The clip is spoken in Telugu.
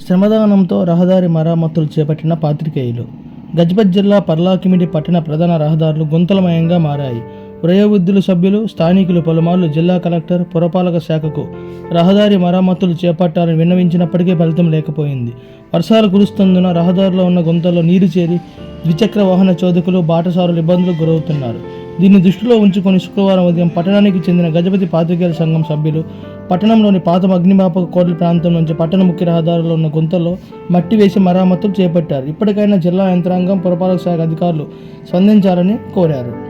శ్రమదానంతో రహదారి మరమ్మతులు చేపట్టిన పాత్రికేయులు. గజపత్ జిల్లా పర్లాకిమిడి పట్టణ ప్రధాన రహదారులు గుంతలమయంగా మారాయి. వయోవృద్ధుల సభ్యులు స్థానికులు పలుమార్లు జిల్లా కలెక్టర్ పురపాలక శాఖకు రహదారి మరమ్మతులు చేపట్టాలని విన్నవించినప్పటికీ ఫలితం లేకపోయింది. వర్షాలు కురుస్తున్నందున రహదారిలో ఉన్న గుంతల్లో నీరు చేరి ద్విచక్ర వాహన చోదకులు బాటసారులు ఇబ్బందులకు గురవుతున్నారు. దీన్ని దృష్టిలో ఉంచుకొని శుక్రవారం ఉదయం పట్టణానికి చెందిన గజపతి పాత్రికేయుల సంఘం సభ్యులు పట్టణంలోని పాత అగ్నిమాపక కోటల ప్రాంతం నుంచి పట్టణ ముఖ్య రహదారుల్లో ఉన్న గుంతల్లో మట్టి వేసి మరామతులు చేపట్టారు. ఇప్పటికైనా జిల్లా యంత్రాంగం పురపాలక శాఖ అధికారులు స్పందించాలని కోరారు.